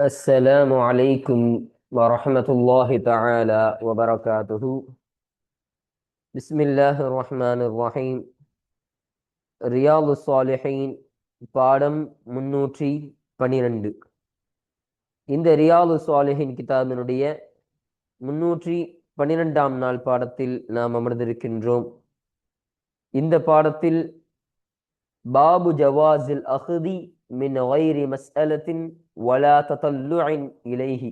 السلام عليكم ورحمة الله تعالى وبركاته بسم الله الرحمن الرحيم ரியாது சாலிஹீன் பாடம் முன்னூற்றி பனிரெண்டு இந்த ரியாது சாலிஹின் கிதாபினுடைய முன்னூற்றி பனிரெண்டாம் நாள் பாடத்தில் நாம் அமர்ந்திருக்கின்றோம் இந்த பாடத்தில் பாபு ஜவாஸில் அஹ்தி மின் ஒயிரி மஸ்அலத்தின் வலா தத்தல்லுஐன் இலைஹி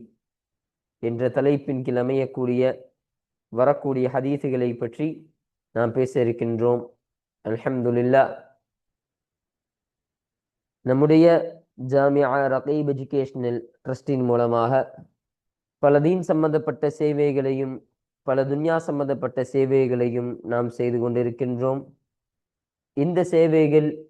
என்ற தலைப்பின் கீழ் அமையக்கூடிய வரக்கூடிய ஹதீசுகளை பற்றி நாம் பேச இருக்கின்றோம். அல்ஹம்துலில்லா. நம்முடைய ஜாமியா ரகீப் எஜுகேஷனல் ட்ரஸ்டின் மூலமாக பல தீன் சம்பந்தப்பட்ட சேவைகளையும் பல துன்யா சம்பந்தப்பட்ட சேவைகளையும் நாம் செய்து கொண்டிருக்கின்றோம். இந்த சேவைகள்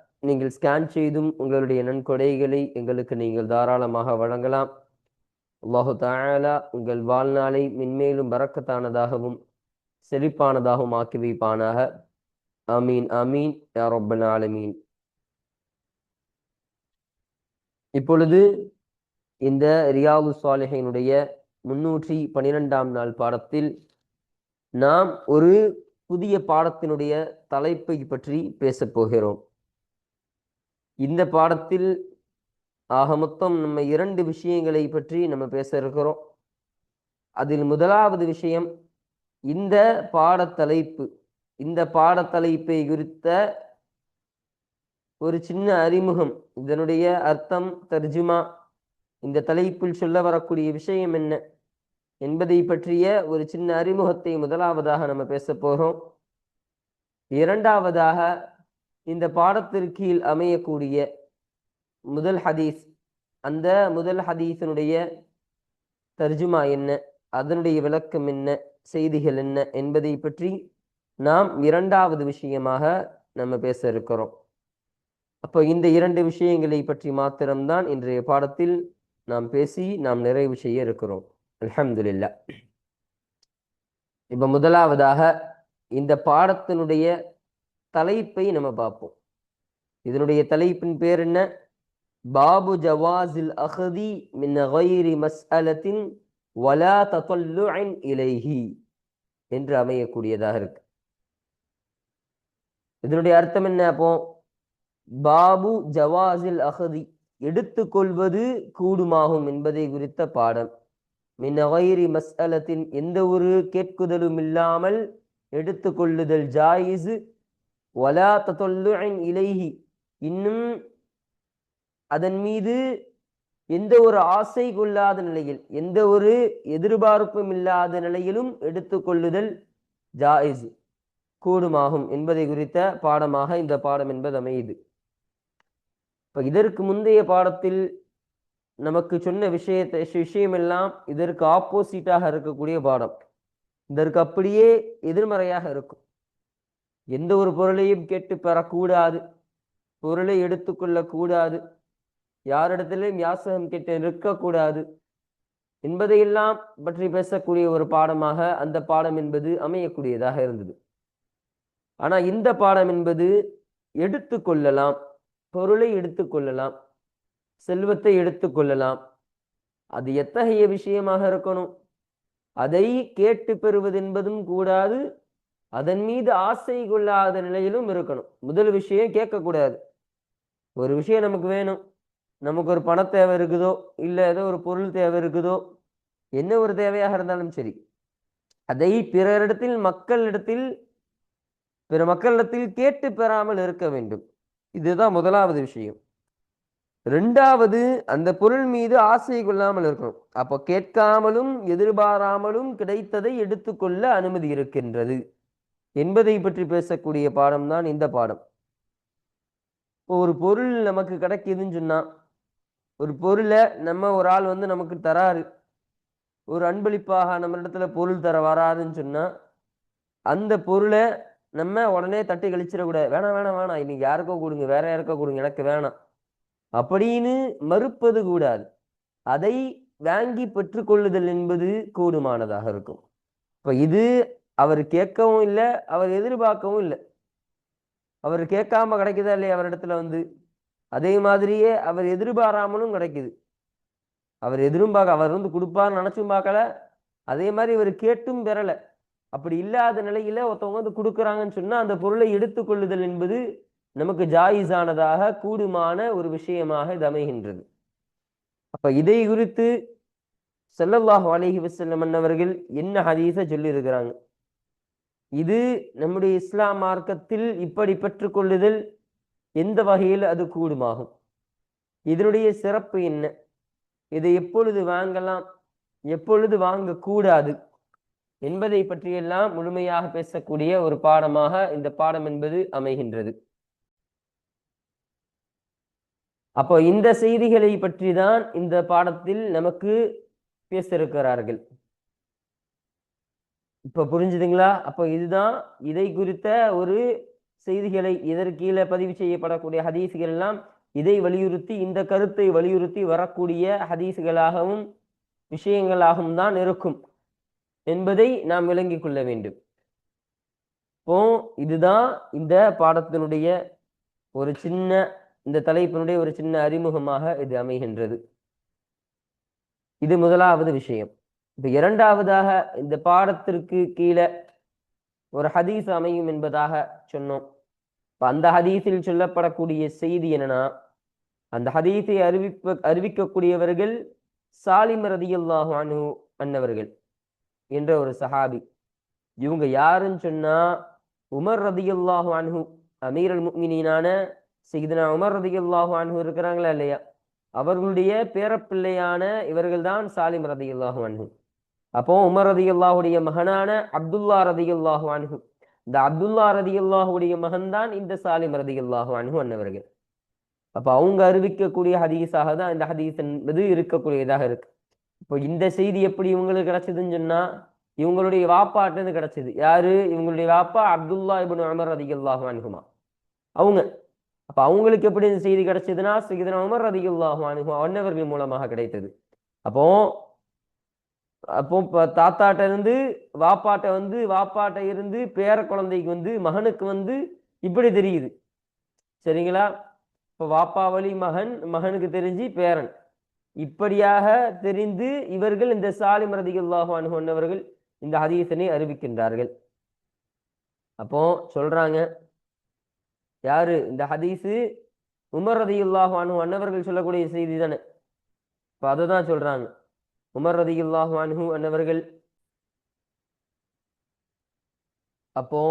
நீங்கள் ஸ்கேன் செய்தும் உங்களுடைய நன்கொடைகளை எங்களுக்கு நீங்கள் தாராளமாக வழங்கலாம். அல்லாஹு தாயாலா உங்கள் வாழ்நாளை மென்மேலும் பறக்கத்தானதாகவும் செழிப்பானதாகவும் ஆக்கி வைப்பானாக. அமீன் அமீன் யா ரப்பல் ஆலமீன். இப்பொழுது இந்த ரியாது சாலிஹினுடைய முன்னூற்றி பனிரெண்டாம் நாள் பாடத்தில் நாம் ஒரு புதிய பாடத்தினுடைய தலைப்பை பற்றி பேசப் போகிறோம். இந்த பாடத்தில் ஆக மொத்தம் நம்ம இரண்டு விஷயங்களை பற்றி நம்ம பேச இருக்கிறோம். அதில் முதலாவது விஷயம் இந்த பாடத்தலைப்பு இந்த பாடத்தலைப்பை குறித்த ஒரு சின்ன அறிமுகம் இதனுடைய அர்த்தம் தர்ஜுமா இந்த தலைப்பில் சொல்ல வரக்கூடிய விஷயம் என்ன என்பதை பற்றிய ஒரு சின்ன அறிமுகத்தை முதலாவதாக நம்ம பேச போகிறோம் இரண்டாவதாக இந்த பாடத்திற்கீழ் அமையக்கூடிய முதல் ஹதீஸ் அந்த முதல் ஹதீஸினுடைய தர்ஜுமா என்ன? அதனுடைய விளக்கம் என்ன? செய்திகள் என்ன? என்பதை பற்றி நாம் இரண்டாவது விஷயமாக நம்ம பேச இருக்கிறோம். அப்போ இந்த இரண்டு விஷயங்களை பற்றி மாத்திரம்தான் இன்றைய பாடத்தில் நாம் பேசி நாம் நிறைவு செய்ய இருக்கிறோம். அலமதுல்லா இப்போ முதலாவதாக இந்த பாடத்தினுடைய தலைப்பை நம்ம பார்ப்போம். இதனுடைய தலைப்பின் பேர் என்ன? பாபு ஜவாஸில் அஹதி மின் மஸ்அலத்தின் வலா தத்தல்லுஇன் இலைஹி என்று அமையக்கூடியதாக இருக்கு. இதனுடைய அர்த்தம் என்ன அப்போ? பாபு ஜவாஸில் அஹதி எடுத்துக்கொள்வது கூடுமாகும் என்பதை குறித்த பாடம். மின்னகயிரி மஸ்அலத்தின் எந்த ஒரு கேட்குதலும் இல்லாமல் எடுத்துக்கொள்ளுதல் ஜாயிஸு வலா தத்தொல்லுன் இலைஹி இன்னும் அதன் மீது எந்த ஒரு ஆசை கொள்ளாத நிலையில் எந்த ஒரு எதிர்பார்ப்பும் இல்லாத நிலையிலும் எடுத்துக்கொள்ளுதல் ஜாயிஸ் கூடுமாகும் என்பதை குறித்த பாடமாக இந்த பாடம் என்பது அமையுது. இப்போ இதற்கு முந்தைய பாடத்தில் நமக்கு சொன்ன விஷயத்தை விஷயமெல்லாம் இதற்கு ஆப்போசிட்டாக இருக்கக்கூடிய பாடம். இதற்கு அப்படியே எதிர்மறையாக இருக்கும். எந்த ஒரு பொருளையும் கேட்டு பெறக்கூடாது. பொருளை எடுத்துக்கொள்ளக்கூடாது யாரிடத்திலையும் யாசகம் கேட்டு நிற்கக்கூடாது. என்பதையெல்லாம் பற்றி பேசக்கூடிய ஒரு பாடமாக அந்த பாடம் என்பது அமையக்கூடியதாக இருந்தது. ஆனா இந்த பாடம் என்பது எடுத்துக்கொள்ளலாம் பொருளை எடுத்துக்கொள்ளலாம் செல்வத்தை எடுத்துக்கொள்ளலாம் அது எத்தகைய விஷயமாக இருக்கணும்? அதை கேட்டு பெறுவது என்பதும் கூடாது. அதன் மீது ஆசை கொள்ளாத நிலையிலும் இருக்கணும். முதல் விஷயம் கேட்கக்கூடாது. ஒரு விஷயம் நமக்கு வேணும். நமக்கு ஒரு பண தேவை இருக்குதோ இல்லை ஏதோ ஒரு பொருள் தேவை இருக்குதோ என்ன ஒரு தேவையாக இருந்தாலும் சரி. அதை பிறரிடத்தில் மக்களிடத்தில் பிற மக்களிடத்தில் கேட்டு பெறாமல் இருக்க வேண்டும். இதுதான் முதலாவது விஷயம். ரெண்டாவது அந்த பொருள் மீது ஆசை கொள்ளாமல் இருக்கணும். அப்போ கேட்காமலும் எதிர்பாராமலும் கிடைத்ததை எடுத்துக்கொள்ள அனுமதி இருக்கின்றது. என்பதை பற்றி பேசக்கூடிய பாடம் தான் இந்த பாடம். இப்போ ஒரு பொருள் நமக்கு கிடைக்குதுன்னு சொன்னா ஒரு பொருளை நம்ம ஒரு ஆள் வந்து நமக்கு தராரு. ஒரு அன்பளிப்பாக நம்ம இடத்துல பொருள் தர வராதுன்னு சொன்னா அந்த பொருளை நம்ம உடனே தட்டி கழிச்சிடக்கூடாது வேணாம் வேணாம் வேணாம். இன்னைக்கு யாருக்கோ கொடுங்க வேற யாருக்கோ கொடுங்க எனக்கு வேணாம். அப்படின்னு மறுப்பது கூடாது. அதை வாங்கி பெற்றுக்கொள்ளுதல் என்பது கூடுமானதாக இருக்கும். இப்ப இது அவர் கேட்கவும் இல்லை அவர் எதிர்பார்க்கவும் இல்லை. அவர் கேட்காம கிடைக்குதா இல்லையா அவரிடத்துல வந்து? அதே மாதிரியே அவர் எதிர்பாராமலும் கிடைக்குது. அவர் எதிரும் பார்க்க அவர் வந்து கொடுப்பாருன்னு நினச்சும் பார்க்கல. அதே மாதிரி இவர் கேட்டும் பெறலை. அப்படி இல்லாத நிலையில ஒருத்தவங்க வந்து கொடுக்குறாங்கன்னு சொன்னால் அந்த பொருளை எடுத்துக்கொள்ளுதல் என்பது நமக்கு ஜாயிஸானதாக கூடுமான ஒரு விஷயமாக இது அமைகின்றது. அப்ப இதை குறித்து ஸல்லல்லாஹு அலைஹி வஸல்லம் அவர்கள் என்ன ஹதீஸை சொல்லியிருக்கிறாங்க? இது நம்முடைய இஸ்லாம் மார்க்கத்தில் இப்படி பெற்றுக்கொள்ளுதல் எந்த வகையில் அது கூடுமாகும்? இதனுடைய சிறப்பு என்ன? இதை எப்பொழுது வாங்கலாம்? எப்பொழுது வாங்கக்கூடாது? என்பதை பற்றியெல்லாம் முழுமையாக பேசக்கூடிய ஒரு பாடமாக இந்த பாடம் என்பது அமைகின்றது. அப்போ இந்த செய்திகளை பற்றி தான் இந்த பாடத்தில் நமக்கு பேச இருக்கிறார்கள் இப்ப புரிஞ்சுதுங்களா? அப்போ இதுதான் இதை குறித்த ஒரு செய்திகளை இதற்கு கீழே பதிவு செய்யப்படக்கூடிய ஹதீஸ்கள் எல்லாம் இதை வலியுறுத்தி இந்த கருத்தை வலியுறுத்தி வரக்கூடிய ஹதீஸுகளாகவும் விஷயங்களாகவும் தான் இருக்கும் என்பதை நாம் விளங்கிக் கொள்ள வேண்டும். இப்போ இதுதான் இந்த பாடத்தினுடைய ஒரு சின்ன இந்த தலைப்பினுடைய ஒரு சின்ன அறிமுகமாக இது அமைகின்றது. இது முதலாவது விஷயம். இப்ப இரண்டாவதாக இந்த பாடத்திற்கு கீழே ஒரு ஹதீஸ் அமையும் என்பதாக சொன்னோம். இப்ப அந்த ஹதீஸில் சொல்லப்படக்கூடிய செய்தி என்னன்னா அந்த ஹதீஸை அறிவிப்ப அறிவிக்கக்கூடியவர்கள் சாலிம் ரதியுல்லாஹு அனு அன்னவர்கள் என்ற ஒரு சஹாபி. இவங்க யாருன்னு சொன்னா உமர் ரதியுல்லாஹு அன்ஹு அமீர் அல் முக்மினான செய்தனா உமர் ரதியுல்லாஹு அன்ஹு இருக்கிறாங்களா இல்லையா? அவர்களுடைய பேரப்பிள்ளையான இவர்கள் தான் சாலிம் ரதியுல்லாஹு அன்ஹு. அப்போ உமர் ரதியல்லாஹுடைய மகனான அப்துல்லா ரதியல்லாஹு அனுகு இந்த அப்துல்லா ரதி அல்லாஹுடைய மகன்தான் இந்த சாலிம் ரதியல்லாஹு அனுகு அன்னவர்கள். அப்ப அவங்க அறிவிக்கக்கூடிய ஹதீஸாக தான் இந்த ஹதீஸ் என்பது இருக்கக்கூடியதாக இருக்கு. இப்போ இந்த செய்தி எப்படி இவங்களுக்கு கிடைச்சதுன்னு சொன்னா இவங்களுடைய வாப்பாட்டிருந்து கிடைச்சது. யாரு? இவங்களுடைய வாப்பா அப்துல்லா இபின் உமர் ரதியல்லாஹு அனுகுமா அவங்க. அப்ப அவங்களுக்கு எப்படி இந்த செய்தி கிடைச்சதுன்னா சையதுனா உமர் ரதியல்லாஹு அனுகுமா அன்னவர்கள் மூலமாக கிடைத்தது. அப்போ அப்போ இப்போ தாத்தாட்ட இருந்து வாப்பாட்ட வந்து வாப்பாட்ட இருந்து பேர குழந்தைக்கு வந்து மகனுக்கு வந்து இப்படி தெரியுது. சரிங்களா? இப்போ வாப்பா வழி மகன் மகனுக்கு தெரிஞ்சு பேரன். இப்படியாக தெரிந்து இவர்கள் இந்த சாலிம் ரதியுல்லாஹு அனுகொண்டவர்கள் இந்த ஹதீசனை அறிவிக்கின்றார்கள். அப்போ சொல்றாங்க யாரு? இந்த ஹதீஸு உமர் ரதியுல்லாஹு அன்ஹு அன்னவர்கள் சொல்லக்கூடிய செய்தி தானே. இப்போ அதை தான் சொல்றாங்க. உமர் ரதியுல்லாஹு அன்ஹு அன்னவர்கள். அப்போ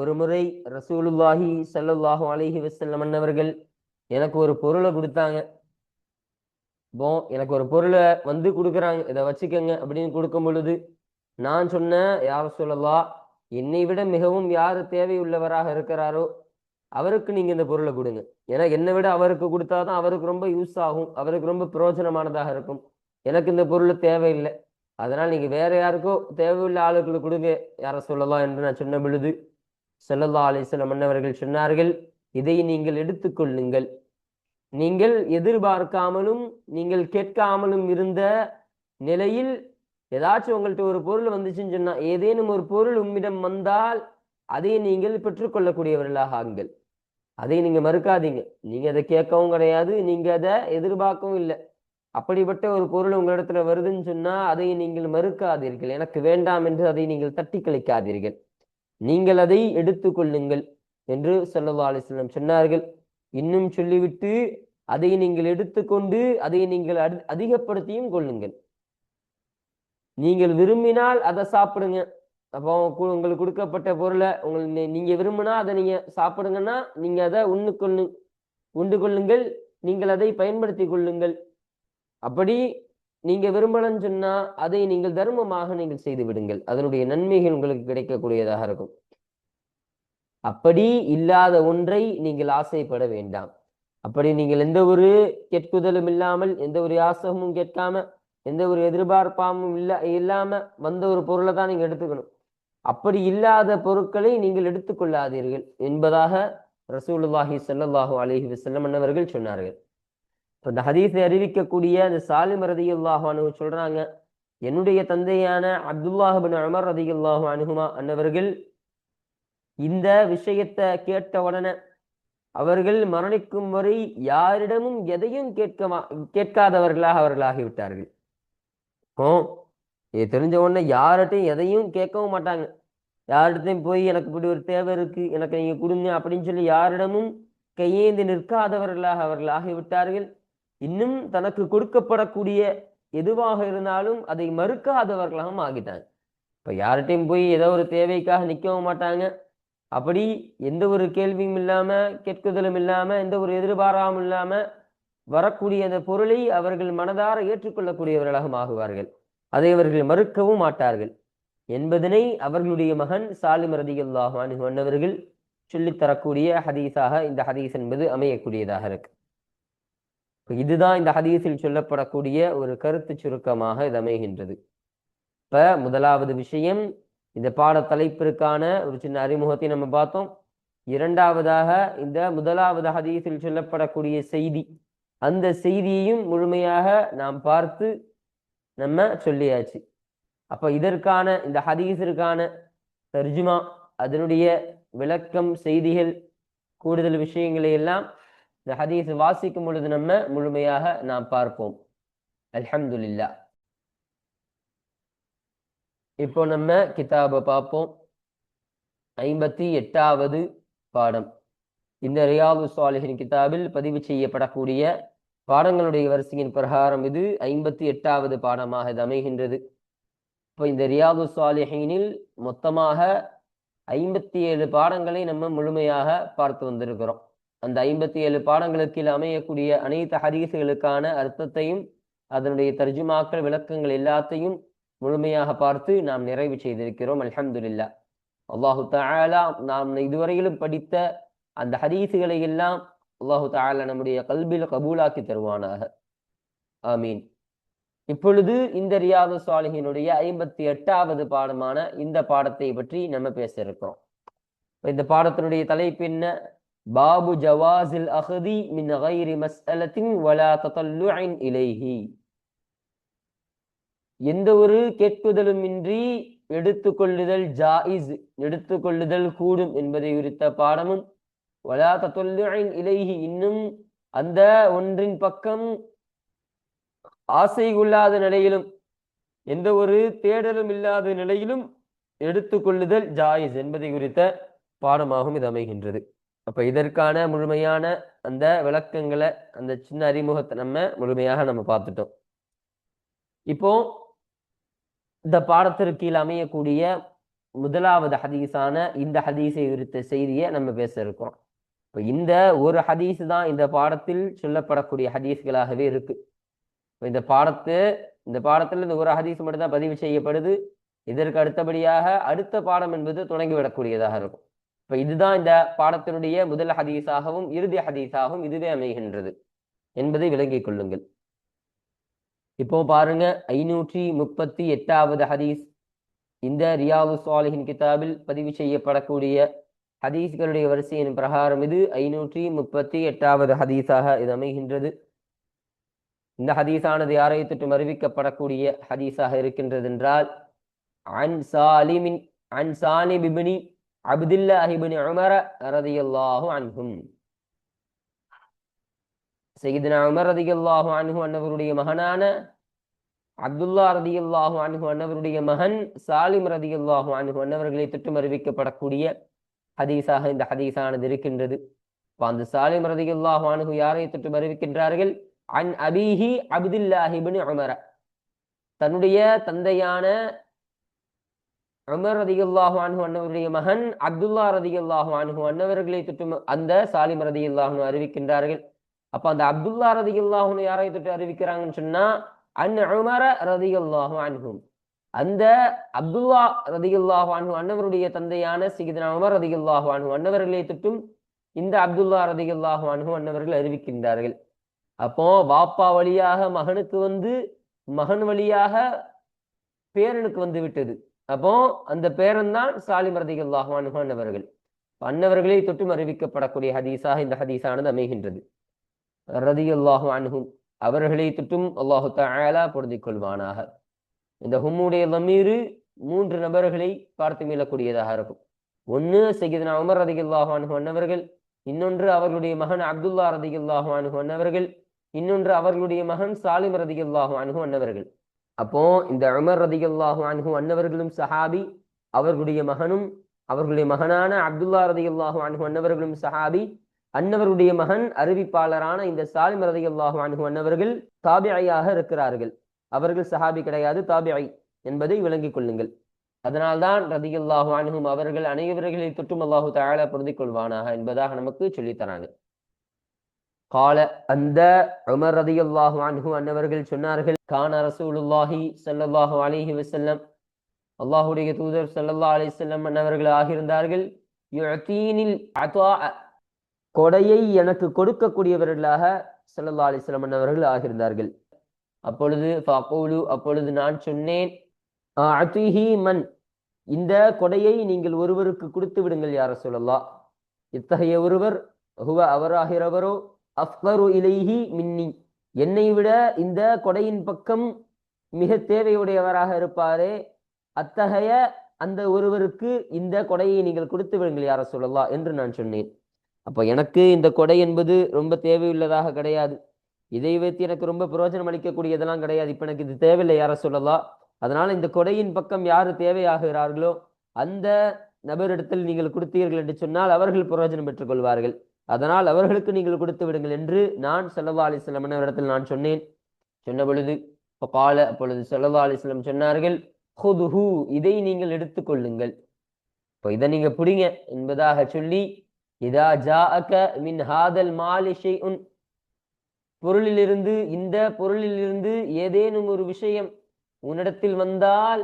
ஒரு முறை ரசூலுல்லாஹி சல்லுல்லாஹு அலைஹி வசல்லம் அன்னவர்கள் எனக்கு ஒரு பொருளை கொடுத்தாங்க. இப்போ எனக்கு ஒரு பொருளை வந்து கொடுக்குறாங்க. இதை வச்சுக்கோங்க அப்படின்னு கொடுக்கும் பொழுது நான் சொன்னேன் யார் சொல்லலாம் என்னை விட மிகவும் யார் தேவையுள்ளவராக இருக்கிறாரோ அவருக்கு நீங்கள் இந்த பொருளை கொடுங்க. ஏன்னா என்னை விட அவருக்கு கொடுத்தாதான் அவருக்கு ரொம்ப யூஸ் ஆகும். அவருக்கு ரொம்ப பிரயோஜனமானதாக இருக்கும். எனக்கு இந்த பொருள் தேவையில்லை. அதனால் நீங்கள் வேற யாருக்கோ தேவையுள்ள ஆளுகளுக்கு கொடுங்க. யாரை சொல்லலாம் என்று நான் சொன்ன பொழுது செல்லல்லா அலிசல்ல மன்னவர்கள் சொன்னார்கள் இதை நீங்கள் எடுத்துக்கொள்ளுங்கள் நீங்கள் எதிர்பார்க்காமலும் நீங்கள் கேட்காமலும் இருந்த நிலையில் ஏதாச்சும் உங்கள்கிட்ட ஒரு பொருள் வந்துச்சுன்னு சொன்னா ஏதேனும் ஒரு பொருள் உம்மிடம் வந்தால் அதை நீங்கள் பெற்றுக்கொள்ளக்கூடியவர்களாக ஆகுங்கள். அதை நீங்க மறுக்காதீங்க. நீங்க அதை கேட்கவும் கிடையாது. நீங்க அதை எதிர்பார்க்கவும் இல்லை. அப்படிப்பட்ட ஒரு பொருள் உங்களிடத்துல வருதுன்னு சொன்னா அதை நீங்கள் மறுக்காதீர்கள். எனக்கு வேண்டாம் என்று அதை நீங்கள் தட்டி கழிக்காதீர்கள் நீங்கள் அதை எடுத்துக்கொள்ளுங்கள் என்று சல்லா அலிஸ்லம் சொன்னார்கள். இன்னும் சொல்லிவிட்டு அதை நீங்கள் எடுத்துக்கொண்டு அதை நீங்கள் அதி- அதிகப்படுத்தியும் கொள்ளுங்கள். நீங்கள் விரும்பினால் அதை சாப்பிடுங்க. அப்போ உங்களுக்கு கொடுக்கப்பட்ட பொருளை உங்களை நீங்க விரும்பினா அதை நீங்க சாப்பிடுங்கன்னா நீங்க அதை உண்ணு கொள்ளு உண்டு கொள்ளுங்கள் நீங்கள் அதை பயன்படுத்தி கொள்ளுங்கள். அப்படி நீங்க விரும்பலன்னு சொன்னா அதை நீங்கள் தர்மமாக நீங்கள் செய்து விடுங்கள். அதனுடைய நன்மைகள் உங்களுக்கு கிடைக்கக்கூடியதாக இருக்கும். அப்படி இல்லாத ஒன்றை நீங்கள் ஆசைப்பட வேண்டாம். அப்படி நீங்கள் எந்த ஒரு கேட்குதலும் இல்லாமல் எந்த ஒரு யாசகமும் கேட்காம எந்த ஒரு எதிர்பார்ப்பாமும் இல்ல இல்லாம வந்த ஒரு பொருளை தான் நீங்க எடுத்துக்கணும். அப்படி இல்லாத பொருட்களை நீங்கள் எடுத்துக்கொள்ளாதீர்கள் என்பதாக ரசூலுல்லாஹி சல்லாஹூ அலிஹி வசல்லம் அன்னவர்கள் சொன்னார்கள். இப்போ இந்த ஹதீஸை அறிவிக்கக்கூடிய அந்த சாலிம் ரதியுல்லாஹு அன்ஹு சொல்றாங்க என்னுடைய தந்தையான அப்துல்லாஹின் அமர் ரதியுல்லாஹு அனுகுமா அன்னவர்கள் இந்த விஷயத்தை கேட்ட உடனே அவர்கள் மரணிக்கும் வரை யாரிடமும் எதையும் கேட்க மா- கேட்காதவர்களாக அவர்கள் ஆகிவிட்டார்கள் ஓ இது தெரிஞ்ச உடனே யார்கிட்டையும் எதையும் கேட்கவும் மாட்டாங்க. யார்கிட்டையும் போய் எனக்கு இப்படி ஒரு தேவை இருக்கு எனக்கு நீங்க கொடுங்க அப்படின்னு சொல்லி யாரிடமும் கையேந்து நிற்காதவர்களாக அவர்கள் ஆகிவிட்டார்கள் இன்னும் தனக்கு கொடுக்கப்படக்கூடிய எதுவாக இருந்தாலும் அதை மறுக்காதவர்களாகவும் ஆகிட்டாங்க. இப்ப யார்கிட்டையும் போய் ஏதோ ஒரு தேவைக்காக நிற்கவும் மாட்டாங்க. அப்படி எந்த ஒரு கேள்வியும் இல்லாம கேட்குதலும் இல்லாம எந்த ஒரு எதிர்பாராமல் இல்லாம வரக்கூடிய அந்த பொருளை அவர்கள் மனதார ஏற்றுக்கொள்ளக்கூடியவர்களாக ஆகுவார்கள். அதை அவர்கள் மறுக்கவும் மாட்டார்கள். என்பதனை அவர்களுடைய மகன் சாலிம் ரதியுல்லாஹு அன்ஹு அன்னவர்கள் சொல்லித் தரக்கூடிய ஹதீஸாக இந்த ஹதீஸ் என்பது அமையக்கூடியதாக இருக்கு. இதுதான் இந்த ஹதீஸில் சொல்லப்படக்கூடிய ஒரு கருத்து சுருக்கமாக இது அமைகின்றது. இப்ப முதலாவது விஷயம் இந்த பாட தலைப்பிற்கான ஒரு சின்ன அறிமுகத்தை நம்ம பார்த்தோம். இரண்டாவதாக இந்த முதலாவது ஹதீஸில் சொல்லப்படக்கூடிய செய்தி. அந்த செய்தியையும் முழுமையாக நாம் பார்த்து நம்ம சொல்லியாச்சு. அப்ப இதற்கான இந்த ஹதீஸிற்கான தர்ஜுமா அதனுடைய விளக்கம் செய்திகள் கூடுதல் விஷயங்களை எல்லாம் இந்த ஹதீஸ் வாசிக்கும் பொழுது நம்ம முழுமையாக நாம் பார்ப்போம். அல்ஹம்துல்லா இப்போ நம்ம கிதாபை பார்ப்போம். ஐம்பத்தி எட்டாவது பாடம். இந்த ரியாது சாலிஹின் கிதாபில் பதிவு செய்யப்படக்கூடிய பாடங்களுடைய வரிசையின் பிரகாரம் இது ஐம்பத்தி எட்டாவது பாடமாக இது அமைகின்றது. இப்போ இந்த ரியாது சாலிஹீனில் மொத்தமாக ஐம்பத்தி ஏழு பாடங்களை நம்ம முழுமையாக பார்த்து வந்திருக்கிறோம். அந்த ஐம்பத்தி ஏழு பாடங்களுக்கு அமையக்கூடிய அனைத்து ஹதீஸுகளுக்கான அர்த்தத்தையும் அதனுடைய தர்ஜுமாக்கள் விளக்கங்கள் எல்லாத்தையும் முழுமையாக பார்த்து நாம் நிறைவு செய்திருக்கிறோம். அலமதுல்லா அல்லாஹு தாலா நாம் இதுவரையிலும் படித்த அந்த ஹதீஸுகளை எல்லாம் அல்லாஹு தாலா நம்முடைய கல்வியில் கபூலாக்கி தருவானாக. ஆமீன். இப்பொழுது இந்த ரியாது சாலிஹினுடைய ஐம்பத்தி எட்டாவது பாடமான இந்த பாடத்தை பற்றி நம்ம பேச இருக்கிறோம். இந்த பாடத்தினுடைய தலைப்பு என்ன? பாபு ஜவாஸில் அஹதி மின் கைரி மஸ்அலத்தின் வலா தத்தல்லுஇன் இலைஹி. எந்த ஒரு கேட்குதலுமின்றி எடுத்துக்கொள்ளுதல் ஜாயிஸ் எடுத்துக்கொள்ளுதல் கூடும் என்பதை குறித்த பாடமும் வலா தத்தொல்லுஇன் இலைஹி இன்னும் அந்த ஒன்றின் பக்கம் ஆசை கொள்ளாத நிலையிலும் எந்த ஒரு தேடலும் இல்லாத நிலையிலும் எடுத்துக்கொள்ளுதல் ஜாயிஸ் என்பதை குறித்த பாடமாகவும் இது அமைகின்றது. அப்ப இதற்கான முழுமையான அந்த விளக்கங்களை அந்த சின்ன அறிமுகத்தை நம்ம முழுமையாக நம்ம பார்த்துட்டோம். இப்போ இந்த பாடத்திற்கு கீழ் அமையக்கூடிய முதலாவது ஹதீஸான இந்த ஹதீஸை குறித்த செய்தியை நம்ம பேச இருக்கோம் இப்போ இந்த ஒரு ஹதீஸ் தான் இந்த பாடத்தில் சொல்லப்படக்கூடிய ஹதீஸ்களாகவே இருக்கு. இந்த பாடத்து இந்த பாடத்துல இந்த ஒரு ஹதீஸ் மட்டும்தான் பதிவு செய்யப்படுது. இதற்கு அடுத்தபடியாக அடுத்த பாடம் என்பது தொடங்கிவிடக்கூடியதாக இருக்கும். இப்ப இதுதான் இந்த பாடத்தினுடைய முதல் ஹதீஸாகவும் இறுதி ஹதீஸாகவும் இதுவே அமைகின்றது என்பதை விளங்கிக் கொள்ளுங்கள். இப்போ பாருங்க ஐநூற்றி முப்பத்தி எட்டாவது ஹதீஸ். இந்த ரியாவு சாலிஹின் கிதாபில் பதிவு செய்யப்படக்கூடிய ஹதீஸ்களுடைய வரிசையின் பிரகாரம் இது. ஐநூற்றி முப்பத்தி எட்டாவது ஹதீஸாக இது அமைகின்றது. இந்த ஹதீஸானது யாரை தொற்றும் அறிவிக்கப்படக்கூடிய ஹதீஸாக இருக்கின்றது என்றால் அன் சாலிமின் அன் சாலிபிபினி அப்துல்லா அப்துல்லாஹி இப்னி உமர ரதியல்லாஹு அன்ஹும். சையதுனா உமர் ரதியல்லாஹு அன்ஹு அன்னவருடைய மகனான அப்துல்லா ரதியல்லாஹு அன்ஹு அன்னவருடைய மகன் சாலிம் ரதியல்லாஹு அன்ஹு அன்னவர்களை தொற்றும் அறிவிக்கப்படக்கூடிய ஹதீஸாக இந்த ஹதீஸானது இருக்கின்றது. வந்து அந்த சாலிம் ரதியல்லாஹு அன்ஹு யாரை தொற்றும் அறிவிக்கின்றார்கள்? அன் அபீஹி அப்துல்லாஹிபின் உமர. தன்னுடைய தந்தையான அமர் ரதியுல்லாஹு அன்ஹு அன்னவருடைய மகன் அப்துல்லா ரதியுல்லாஹு அன்ஹு அன்னவர்களை தொற்றும் அந்த சாலிம் ரதியுல்லாஹு அறிவிக்கின்றார்கள். அப்ப அந்த அப்துல்லா ரதியுல்லாஹுன்னு யாரை தொட்டு அறிவிக்கிறாங்கன்னு சொன்னா அன் உமர ரதியுல்லாஹு அன்ஹும் அந்த அப்துல்லா ரதியுல்லாஹு அன்ஹு அன்னவருடைய தந்தையான சிகிதனா உமர் ரதியுல்லாஹு அன்ஹு அன்னவர்களை தொட்டும் இந்த அப்துல்லா ரதியுல்லாஹு அன்ஹு அன்னவர்கள் அறிவிக்கின்றார்கள். அப்போ பாப்பா வழியாக மகனுக்கு வந்து மகன் வழியாக பேரனுக்கு வந்து விட்டது. அப்போ அந்த பேரன் தான் சாலிம் ரதிகல்லாஹு அன்ஹு அன்னவர்கள். அன்னவர்களை தொட்டும் அறிவிக்கப்படக்கூடிய ஹதீஸாக இந்த ஹதீஸானது அமைகின்றது. ரதியுல்லாஹு அன்ஹும் அவர்களை தொட்டும் அல்லாஹு தஆலா பொருந்திக் கொள்வானாக. இந்த ஹும்முடைய லமீரு மூன்று நபர்களை பார்த்து மீளக்கூடியதாக இருக்கும். ஒன்று சையதுனா உமர் ரதிகுல்லாஹு அன்ஹு அன்னவர்கள் இன்னொன்று அவர்களுடைய மகன் அப்துல்லா ரதிகுல்லாஹு அன்ஹு அன்னவர்கள் இன்னொன்று அவர்களுடைய மகன் சாலிம் ரதிகுல்லாஹு அன்ஹு அன்னவர்கள். அப்போ இந்த உமர் ரதிகல்லாஹு அன்ஹு அன்னவர்களும் சஹாபி அவர்களுடைய மகனும் அவர்களுடைய மகனான அப்துல்லா ரதிகல்லாஹு அன்ஹு அன்னவர்களும் சஹாபி அன்னவருடைய மகன் அறிவிப்பாளரான இந்த சாலிம் ரதிகல்லாஹு அன்ஹு அன்னவர்கள் தாபிஐயாக இருக்கிறார்கள். அவர்கள் சஹாபி கிடையாது தாபிஐ என்பதை விளங்கிக் கொள்ளுங்கள். அதனால்தான் ரதிகல்லாஹு அன்ஹும் அவர்கள் அனைவர்களை தொற்றும் அல்லாஹு தஆலா பொருந்திக் கொள்வானாக என்பதாக நமக்கு சொல்லித் தராங்க. கால அந்த உமர் ரதியல்லாஹு அன்ஹு அன்னவர்கள் சொன்னார்கள் கான ரசூலுல்லாஹி சல்லாஹு அலிஹி வசல்லம் அல்லாஹுடைய தூதர் சல்லல்லா அலைஹி வஸல்லம் அன்னவர்கள் ஆகியிருந்தார்கள் யுஅதீனில் கொடையை எனக்கு கொடுக்கக்கூடியவர்களாக சல்லல்லா அலைஹி அன்னவர்கள் ஆகியிருந்தார்கள். அப்பொழுது ஃபஅகூலு அப்பொழுது நான் சொன்னேன் மன் இந்த கொடையை நீங்கள் ஒருவருக்கு கொடுத்து விடுங்கள் யார சொல்லல்லா இத்தகைய ஒருவர் ஹுவ அவராகிறவரோ அஃபரு இலைஹி மின்னி. என்னை விட இந்த கொடையின் பக்கம் மிக தேவையுடையவராக இருப்பாரே. அத்தகைய அந்த ஒருவருக்கு இந்த கொடையை நீங்கள் கொடுத்து விடுங்கள் யார சொல்லலாம் என்று நான் சொன்னேன். அப்போ எனக்கு இந்த கொடை என்பது ரொம்ப தேவையுள்ளதாக கிடையாது. இதை வைத்து எனக்கு ரொம்ப பிரயோஜனம் அளிக்கக்கூடியதெல்லாம் கிடையாது. இப்போ எனக்கு இது தேவையில்லை யார சொல்லலாம் அதனால இந்த கொடையின் பக்கம் யார் தேவையாகிறார்களோ அந்த நபரிடத்தில் நீங்கள் கொடுத்தீர்கள் என்று சொன்னால் அவர்கள் பிரயோஜனம் பெற்றுக்கொள்வார்கள் அதனால் அவர்களுக்கு நீங்கள் கொடுத்து விடுங்கள் என்று நான் செல்லல்லா அலிஸ்லாம் இடத்தில் நான் சொன்னேன். சொன்ன பொழுது கால அப்பொழுது செல்லல்லா அலிஸ்லாம் சொன்னார்கள் ஹுதுஹு இதை நீங்கள் எடுத்துக்கொள்ளுங்கள் இப்போ இதை நீங்கள் பிடிங்க என்பதாக சொல்லி இதா ஜாஅக மின் ஹாதல் மாலிஷை உன் பொருளிலிருந்து இந்த பொருளிலிருந்து ஏதேனும் ஒரு விஷயம் உன்னிடத்தில் வந்தால்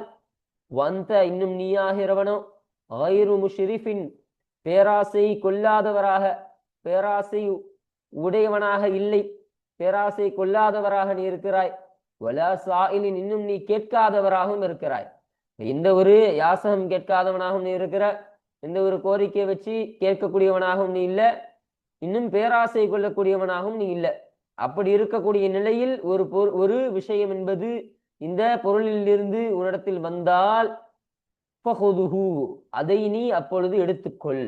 வந்த இன்னும் நீயாகிறவனோ ஆயிரு முஷரிஃபின் பேராசை கொல்லாதவராக பேராசை உடையவனாக இல்லை. பேராசை கொள்ளாதவராக நீ இருக்கிறாய். வலா சாயிலின் இன்னும் நீ கேட்காதவராகவும் இருக்கிறாய். எந்த ஒரு யாசகம் கேட்காதவனாகவும் நீ இருக்கிற எந்த ஒரு கோரிக்கையை வச்சு கேட்கக்கூடியவனாகவும் நீ இல்லை. இன்னும் பேராசை கொள்ளக்கூடியவனாகவும் நீ இல்லை. அப்படி இருக்கக்கூடிய நிலையில் ஒரு பொரு ஒரு விஷயம் என்பது இந்த பொருளிலிருந்து உன்னிடத்தில் வந்தால் அதை நீ அப்பொழுது எடுத்துக்கொள்.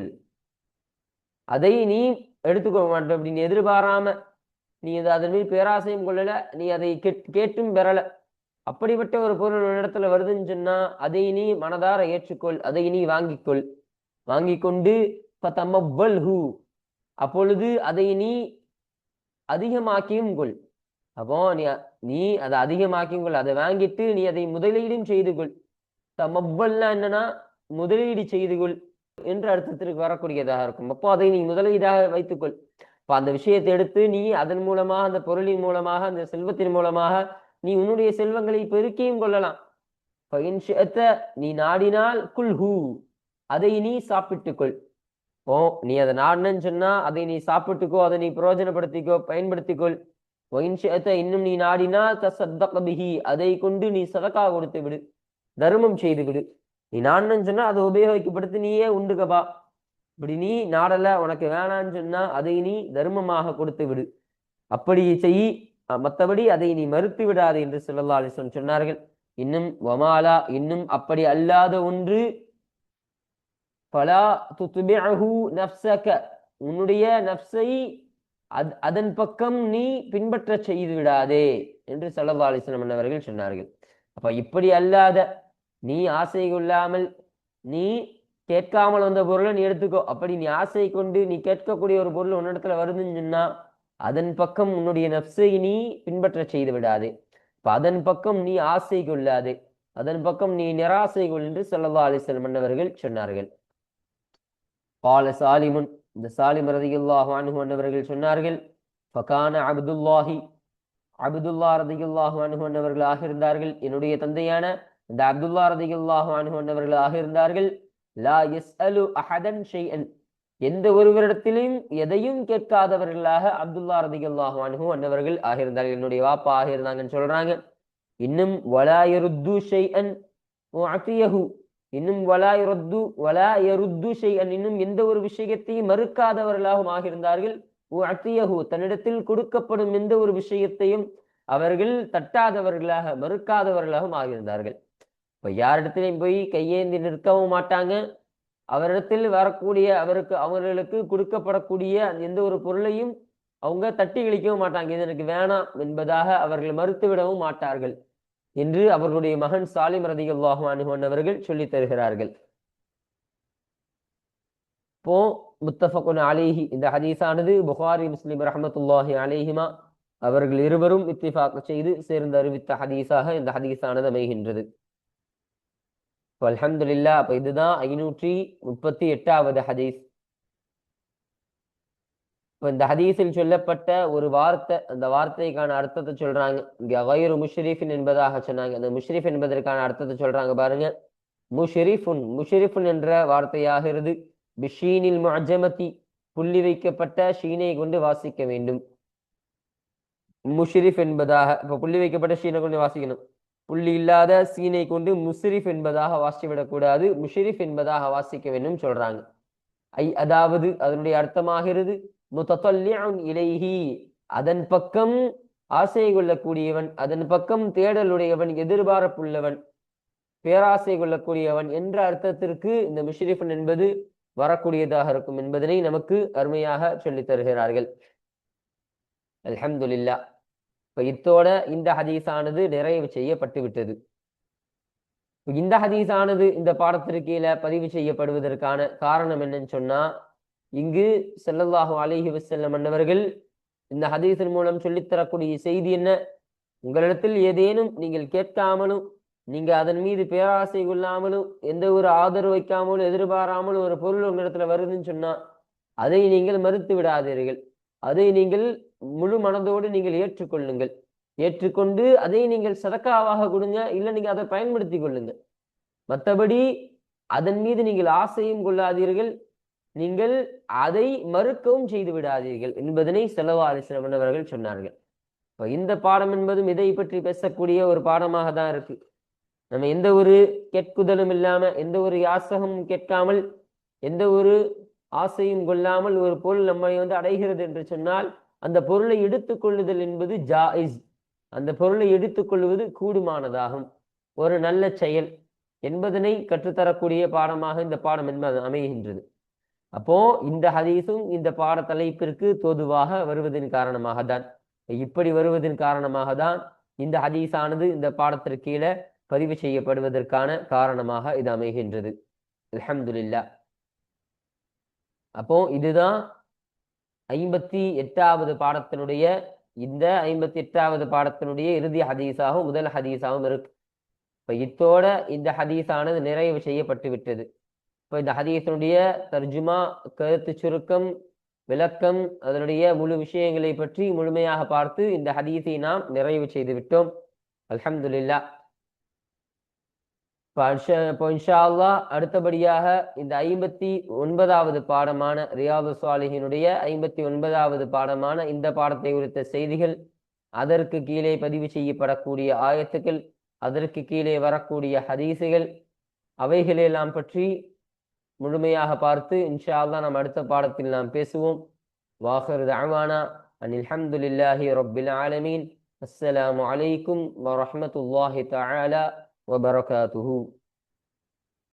அதை நீ எடுத்துக்கொள்ள மாட்டோம். அப்படின்னு எதிர்பாராம நீ அதை அதன் மீது பேராசையும் கொள்ளல நீ அதை கேட்டும் பெறல. அப்படிப்பட்ட ஒரு பொருள் இடத்துல வருதுன்னு சொன்னா அதை நீ மனதார ஏற்றுக்கொள் அதை நீ வாங்கிக்கொள். வாங்கி கொண்டு ஹூ அப்பொழுது அதை நீ அதிகமாக்கியும் கொள். அப்போ நீ நீ அதை அதிகமாக்கியும் கொள். அதை வாங்கிட்டு நீ அதை முதலீடும் செய்து கொள். தமவ்வல்னா என்னன்னா முதலீடு செய்து கொள். என்ற அர்த்தத்திற்கு வரக்கூடியதாக இருக்கும். அப்போ அதை நீ முதலீடாக வைத்துக்கொள். இப்போ அந்த விஷயத்தை எடுத்து நீ அதன் மூலமாக அந்த பொருளின் மூலமாக அந்த செல்வத்தின் மூலமாக நீ உன்னுடைய செல்வங்களை பெருக்கியும் கொள்ளலாம். நீ நாடினால் குல் ஹூ அதை நீ சாப்பிட்டுக்கொள். ஓ நீ அதை நாடணும்னு சொன்னா அதை நீ சாப்பிட்டுக்கோ அதை நீ பிரயோஜனப்படுத்திக்கோ பயன்படுத்திக்கொள். இன்னும் நீ நாடினால் அதை கொண்டு நீ சதக்கா கொடுத்து விடு. தர்மம் செய்து விடு. நீ நாடணும்னு சொன்னா அதை உபயோகிக்கப்படுத்தி நீயே உண்டுகப்பா இப்படி நீ நாடல உனக்கு வேணான்னு சொன்னா அதை நீ தர்மமாக கொடுத்து விடு. அப்படி செய். மற்றபடி அதை நீ மறுத்து விடாது என்று சொல்லல்லா அலிஸ்லம் சொன்னார்கள். இன்னும் வமாலா இன்னும் அப்படி அல்லாத ஒன்று. பலா துத்துபிஅஹு நஃப்ஸக. உன்னுடைய நப்சை அத் அதன் பக்கம் நீ பின்பற்ற செய்து விடாதே என்று சல்லா அலிஸ்லம் அவர்கள் சொன்னார்கள். அப்ப இப்படி அல்லாத நீ ஆசை கொள்ளாமல் நீ கேட்காமல் வந்த பொருளை நீ எடுத்துக்கோ. அப்படி நீ ஆசை கொண்டு நீ கேட்கக்கூடிய ஒரு பொருள் உன்னிடத்துல வருதுன்னு சொன்னா அதன் பக்கம் உன்னுடைய நப்சை நீ பின்பற்ற செய்து விடாது. இப்ப அதன் பக்கம் நீ ஆசை கொள்ளாது. அதன் பக்கம் நீ நிராசை கொள் என்று சல்லா அலிஸ்லம் மன்னவர்கள் சொன்னார்கள். பால சாலிமுன் இந்த சாலிம் ரதியுல்லாஹ் அன்ஹு சொன்னார்கள் ஃபகான அப்துல்லாஹி. அப்துல்லா ரதியுல்லாஹ் அன்ஹு அன்னவர்கள் ஆகியிருந்தார்கள் என்னுடைய தந்தையான இந்த அப்துல்லா ரதிகுல்லாஹு அன்ஹு இருந்தார்கள். ஆகியிருந்தார்கள் லா யஸ்அலு அஹதன் ஷைஅன். எந்த ஒருவரிடத்திலும் எதையும் கேட்காதவர்களாக அப்துல்லா ரதிகுல்லாஹு அனுகு அன்னவர்கள் ஆகியிருந்தார்கள். என்னுடைய வாப்பா ஆகியிருந்தாங்கன்னு சொல்றாங்க. இன்னும் வலாயருத்து ஷைஅன் இன்னும் வலாயருத்து வலாயருத்து ஷைஅன். இன்னும் எந்த ஒரு விஷயத்தையும் மறுக்காதவர்களாகவும் ஆகியிருந்தார்கள். முஅத்தியஹு தன்னிடத்தில் கொடுக்கப்படும் எந்த ஒரு விஷயத்தையும் அவர்கள் தட்டாதவர்களாக மறுக்காதவர்களாகவும் ஆகியிருந்தார்கள். இப்ப யாரிடத்திலையும் போய் கையேந்தி நிற்கவும் மாட்டாங்க. அவரிடத்தில் வரக்கூடிய அவருக்கு அவர்களுக்கு கொடுக்கப்படக்கூடிய எந்த ஒரு பொருளையும் அவங்க தட்டி கழிக்கவும் மாட்டாங்க. இது எனக்கு வேணாம் என்பதாக அவர்கள் மறுத்து விடவும் மாட்டார்கள் என்று அவர்களுடைய மகன் சாலிம் ரதிகல்லாஹு அவர்கள் சொல்லி தருகிறார்கள். போ முத்தஃபகுன் அலிஹி இந்த ஹதீஸானது புகாரி முஸ்லிம் ரஹமத்துல்லாஹி அலிஹிமா அவர்கள் இருவரும் இத்திஃபாக் செய்து சேர்ந்து அறிவித்த ஹதீஸாக இந்த ஹதீஸானது அமைகின்றது. அலமதுல்லா அப்ப இதுதான் ஐநூற்றி முப்பத்தி எட்டாவது ஹதீஸ். இப்ப இந்த ஹதீஸில் சொல்லப்பட்ட ஒரு வார்த்தை அந்த வார்த்தைக்கான அர்த்தத்தை சொல்றாங்க. இங்க கயிறு முஷ்ரிஃபின் என்பதாக சொன்னாங்க. அந்த முஷ்ரிஃப் என்பதற்கான அர்த்தத்தை சொல்றாங்க பாருங்க. முஷ்ரிஃபுன் முஷ்ரிஃபுன் என்ற வார்த்தையாகிறது பிஷீனில் முஅஜமதி புள்ளி வைக்கப்பட்ட ஷீனை கொண்டு வாசிக்க வேண்டும். முஷ்ரிஃப் என்பதாக இப்ப புள்ளி வைக்கப்பட்ட ஷீனை கொண்டு வாசிக்கணும். புள்ளி இல்லாத சீனை கொண்டு முஷரிஃப் என்பதாக வாசிவிடக்கூடாது முஷரிஃப் என்பதாக வாசிக்க வேண்டும் சொல்றாங்க. ஐ அதாவது அதனுடைய அர்த்தமாகிறது முத்தொல்லியன் இலைஹி. அதன் பக்கம் ஆசை கொள்ளக்கூடியவன் அதன் பக்கம் தேடலுடையவன் எதிர்பார்ப்புள்ளவன் பேராசை கொள்ளக்கூடியவன் என்ற அர்த்தத்திற்கு இந்த முஷரிஃபன் என்பது வரக்கூடியதாக இருக்கும் என்பதனை நமக்கு அருமையாக சொல்லித் தருகிறார்கள் அலமதுல்லா இப்ப இத்தோட இந்த ஹதீஸானது நிறைவு செய்யப்பட்டு விட்டது. இந்த ஹதீஸானது இந்த பாடத்திற்கீழ பதிவு செய்யப்படுவதற்கான காரணம் என்னன்னு சொன்னா இங்கு செல்லல்லாஹு அலிஹி வசல்லம் அன்னவர்கள் இந்த ஹதீஸின் மூலம் சொல்லித்தரக்கூடிய செய்தி என்ன? உங்களிடத்தில் ஏதேனும் நீங்கள் கேட்காமலும் நீங்க அதன் மீது பேராசை கொள்ளாமலும் எந்த ஒரு ஆதரவு வைக்காமலும் எதிர்பாராமலும் ஒரு பொருள் உங்களிடத்துல வருதுன்னு சொன்னா அதை நீங்கள் மறுத்து விடாதீர்கள். அதை நீங்கள் முழு மனதோடு நீங்கள் ஏற்றுக்கொள்ளுங்கள். ஏற்றுக்கொண்டு அதை நீங்கள் சதக்காவாக கொடுங்க இல்லை நீங்கள் அதை பயன்படுத்தி கொள்ளுங்க மற்றபடி அதன் மீது நீங்கள் ஆசையும் கொள்ளாதீர்கள். நீங்கள் அதை மறுக்கவும் செய்து விடாதீர்கள் என்பதனை செலவா அலிஸ்லம் அவர்கள் சொன்னார்கள். இப்போ இந்த பாடம் என்பதும் இதை பற்றி பேசக்கூடிய ஒரு பாடமாக தான் இருக்கு. நம்ம எந்த ஒரு கேட்குதலும் இல்லாம எந்த ஒரு யாசகமும் கேட்காமல் எந்த ஒரு ஆசையும் கொள்ளாமல் ஒரு பொருள் நம்மை வந்து அடைகிறது என்று சொன்னால் அந்த பொருளை எடுத்துக்கொள்ளுதல் என்பது ஜாயிஸ். அந்த பொருளை எடுத்துக்கொள்வது கூடுமானதாகும். ஒரு நல்ல செயல் என்பதனை கற்றுத்தரக்கூடிய பாடமாக இந்த பாடம் என்பது அமைகின்றது. அப்போ இந்த ஹதீஸும் இந்த பாட தலைப்பிற்கு தோதுவாக வருவதன் காரணமாக தான் இப்படி வருவதன் காரணமாக தான் இந்த ஹதீஸானது இந்த பாடத்திற்கு கீழே பதிவு செய்யப்படுவதற்கான காரணமாக இது அமைகின்றது. அலமதுல்லா அப்போ இதுதான் ஐம்பத்தி எட்டாவது பாடத்தினுடைய இந்த ஐம்பத்தி எட்டாவது பாடத்தினுடைய இறுதி ஹதீஸாகவும் முதல் ஹதீஸாகவும் இருக்கு. இப்ப இத்தோட இந்த ஹதீஸானது நிறைவு செய்யப்பட்டு விட்டது இப்போ இந்த ஹதீஸனுடைய தர்ஜுமா கருத்து சுருக்கம் விளக்கம் அதனுடைய முழு விஷயங்களை பற்றி முழுமையாக பார்த்து இந்த ஹதீஸை நாம் நிறைவு செய்து விட்டோம் அலமதுல்லா இப்போ இன்ஷா அல்லா அடுத்தபடியாக இந்த ஐம்பத்தி ஒன்பதாவது பாடமான ரியாது சாலிஹினுடைய ஐம்பத்தி ஒன்பதாவது பாடமான இந்த பாடத்தை குறித்த செய்திகள் அதற்கு கீழே பதிவு செய்யப்படக்கூடிய ஆயத்துக்கள் அதற்கு கீழே வரக்கூடிய ஹதீசுகள் அவைகளெல்லாம் பற்றி முழுமையாக பார்த்து இன்ஷா அல்லா நாம் அடுத்த பாடத்தில் நாம் பேசுவோம். வாஹர் தாவானா அனில் அல்ஹம்துலில்லாஹி ரொபில் ஆலமீன். அஸ்ஸலாமு அலைக்கும் வரமத்துல்லாஹி தாலா wabarakatuh.